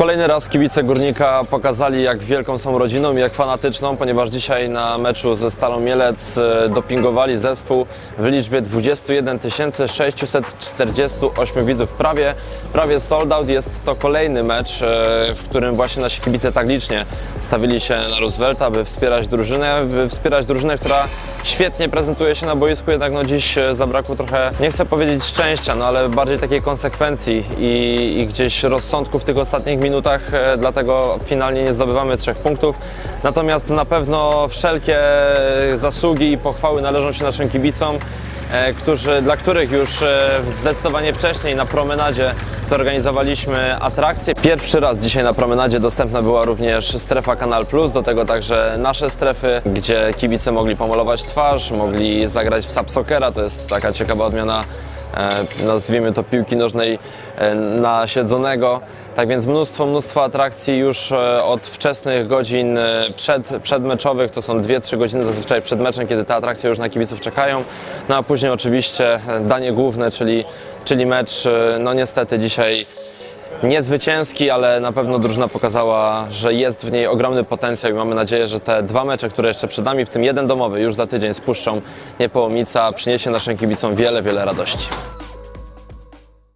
Kolejny raz kibice Górnika pokazali, jak wielką są rodziną i jak fanatyczną, ponieważ dzisiaj na meczu ze Stalą Mielec e, dopingowali zespół w liczbie 21 648 widzów. Prawie, prawie sold out. Jest to kolejny mecz, e, w którym właśnie nasi kibice tak licznie stawili się na Roosevelta, by wspierać drużynę, by wspierać drużynę, która świetnie prezentuje się na boisku, jednak no dziś e, zabrakło trochę, nie chcę powiedzieć szczęścia, no ale bardziej takiej konsekwencji i, i gdzieś rozsądku w tych ostatnich minutach, e, dlatego finalnie nie zdobywamy trzech punktów. Natomiast na pewno wszelkie zasługi i pochwały należą się naszym kibicom e, którzy, dla których już e, zdecydowanie wcześniej na promenadzie zorganizowaliśmy atrakcję. Pierwszy raz dzisiaj na promenadzie dostępna była również strefa Kanal Plus, do tego także nasze strefy, gdzie kibice mogli pomalować twarz, mogli zagrać w sapsokera, to jest taka ciekawa odmiana e, nazwijmy to piłki nożnej e, na siedzonego. Tak więc mnóstwo, mnóstwo atrakcji już e, od wczesnych godzin e, przed, przedmeczowych, to są 2-3 godziny zazwyczaj przed meczem, kiedy te atrakcje już na kibiców czekają. No a później oczywiście e, danie główne, czyli, czyli mecz, e, no niestety dzisiaj niezwycięski, ale na pewno drużyna pokazała, że jest w niej ogromny potencjał i mamy nadzieję, że te dwa mecze, które jeszcze przed nami, w tym jeden domowy już za tydzień spuszczą Niepołomica, przyniesie naszym kibicom wiele, wiele radości.